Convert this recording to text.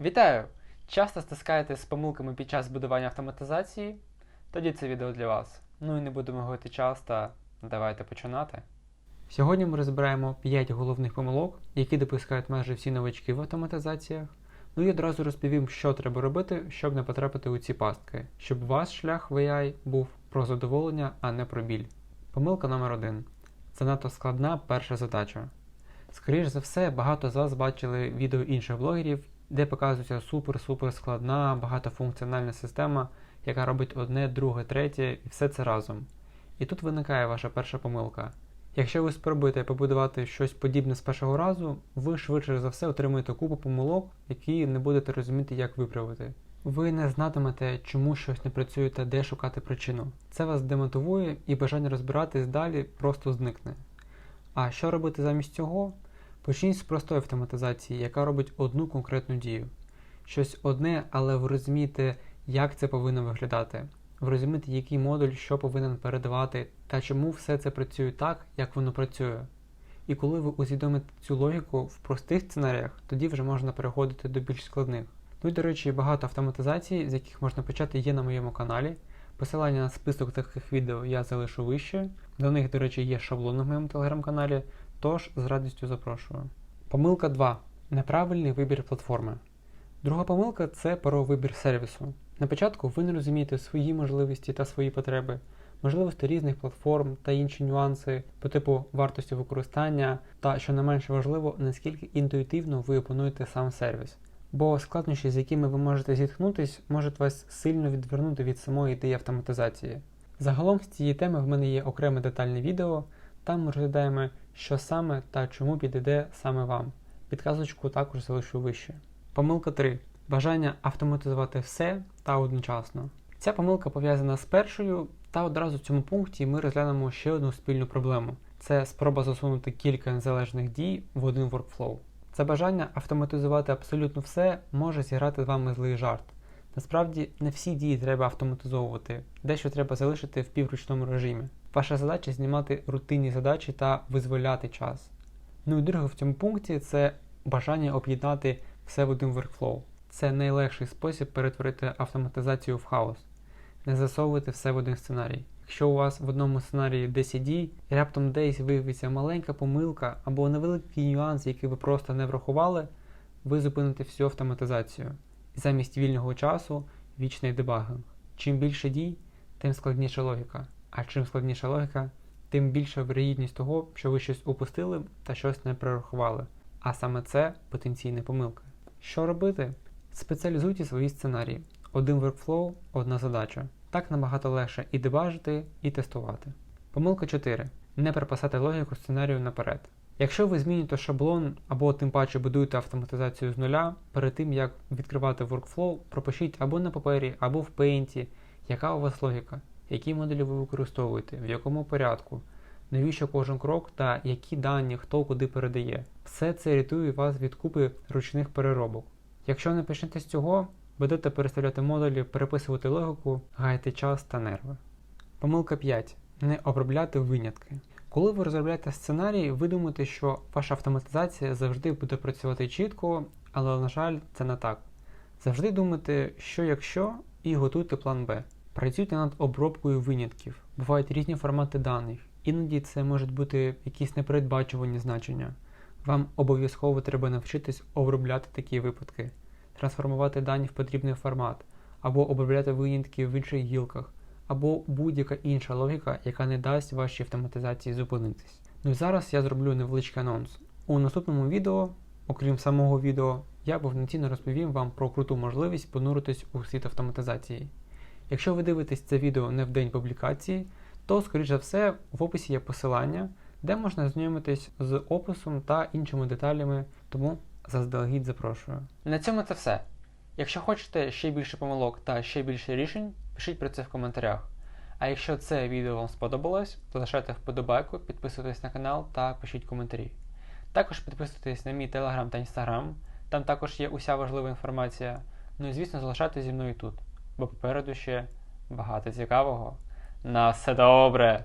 Вітаю! Часто стискаєте з помилками під час будування автоматизації? Тоді це відео для вас. Ну і не будемо говорити часто, давайте починати. Сьогодні ми розбираємо 5 головних помилок, які допускають майже всі новачки в автоматизаціях. Ну і одразу розповім, що треба робити, щоб не потрапити у ці пастки, щоб ваш шлях в AI був про задоволення, а не про біль. Помилка номер 1 Це надто складна перша задача. Скоріше за все, багато з вас бачили відео інших блогерів, де показується супер-супер складна, багатофункціональна система, яка робить одне, друге, третє і все це разом. І тут виникає ваша перша помилка. Якщо ви спробуєте побудувати щось подібне з першого разу, ви швидше за все отримаєте купу помилок, які не будете розуміти, як виправити. Ви не знатимете, чому щось не працює та де шукати причину. Це вас демотивує і бажання розбиратись далі просто зникне. А що робити замість цього? Почніть з простої автоматизації, яка робить одну конкретну дію. Щось одне, але ви розумієте, як це повинно виглядати. Ви розумієте, який модуль що повинен передавати та чому все це працює так, як воно працює. І коли ви усвідомите цю логіку в простих сценаріях, тоді вже можна переходити до більш складних. Ну і, до речі, багато автоматизацій, з яких можна почати, є на моєму каналі. Посилання на список таких відео я залишу вище. До них, до речі, є шаблон на моєму телеграм-каналі, тож з радістю запрошую. Помилка 2. Неправильний вибір платформи. Друга помилка це про вибір сервісу. На початку ви не розумієте свої можливості та свої потреби, можливості різних платформ та інші нюанси по типу вартості використання та, що не менше важливо, наскільки інтуїтивно ви опануєте сам сервіс. Бо складнощі, з якими ви можете зіткнутись, можуть вас сильно відвернути від самої ідеї автоматизації. Загалом з цієї теми в мене є окреме детальне відео, там ми розглядаємо, що саме та чому підійде саме вам. Підказочку також залишу вище. Помилка 3. Бажання автоматизувати все та одночасно. Ця помилка пов'язана з першою, та одразу в цьому пункті ми розглянемо ще одну спільну проблему: це спроба засунути кілька незалежних дій в один workflow. Це бажання автоматизувати абсолютно все може зіграти з вами злий жарт. Насправді не всі дії треба автоматизовувати, дещо треба залишити в півручному режимі. Ваша задача знімати рутинні задачі та визволяти час. Ну і друге в цьому пункті це бажання об'єднати все в один workflow. Це найлегший спосіб перетворити автоматизацію в хаос, не засовувати все в один сценарій. Якщо у вас в одному сценарії 10 дій, і раптом десь виявиться маленька помилка або невеликий нюанс, який ви просто не врахували, ви зупините всю автоматизацію. І замість вільного часу вічний дебагинг. Чим більше дій, тим складніша логіка. А чим складніша логіка, тим більша вирогідність того, що ви щось упустили та щось не прорахували. А саме це потенційна помилка. Що робити? Спеціалізуйте свої сценарії. Один workflow, одна задача. Так набагато легше і дебажити, і тестувати. Помилка 4. Не переписати логіку сценарію наперед. Якщо ви змінюєте шаблон або тим паче будуєте автоматизацію з нуля, перед тим як відкривати workflow, пропишіть або на папері, або в Paint, яка у вас логіка, які модулі ви використовуєте, в якому порядку, навіщо кожен крок та які дані хто куди передає. Все це рятує вас від купи ручних переробок. Якщо не почнете з цього, будете переставляти модулі, переписувати логіку, гаяти час та нерви. Помилка 5. Не обробляти винятки. Коли ви розробляєте сценарій, ви думаєте, що ваша автоматизація завжди буде працювати чітко, але, на жаль, це не так. Завжди думайте, що якщо, і готуйте план Б. Працюйте над обробкою винятків. Бувають різні формати даних. Іноді це можуть бути якісь непередбачувані значення. Вам обов'язково треба навчитись обробляти такі випадки, трансформувати дані в потрібний формат, або обробляти винятки в інших гілках, або будь-яка інша логіка, яка не дасть вашій автоматизації зупинитись. Ну і зараз я зроблю невеличкий анонс. У наступному відео, окрім самого відео, я повноцінно розповім вам про круту можливість понуритись у світ автоматизації. Якщо ви дивитесь це відео не в день публікації, то, скоріш за все, в описі є посилання, де можна знайомитись з описом та іншими деталями, тому заздалегідь запрошую. На цьому це все. Якщо хочете ще більше помилок та ще більше рішень, пишіть про це в коментарях. А якщо це відео вам сподобалось, то лишайте вподобайку, підписуйтесь на канал та пишіть коментарі. Також підписуйтесь на мій телеграм та інстаграм, там також є уся важлива інформація. Ну і звісно, залишайтесь зі мною тут, бо попереду ще багато цікавого. На все добре!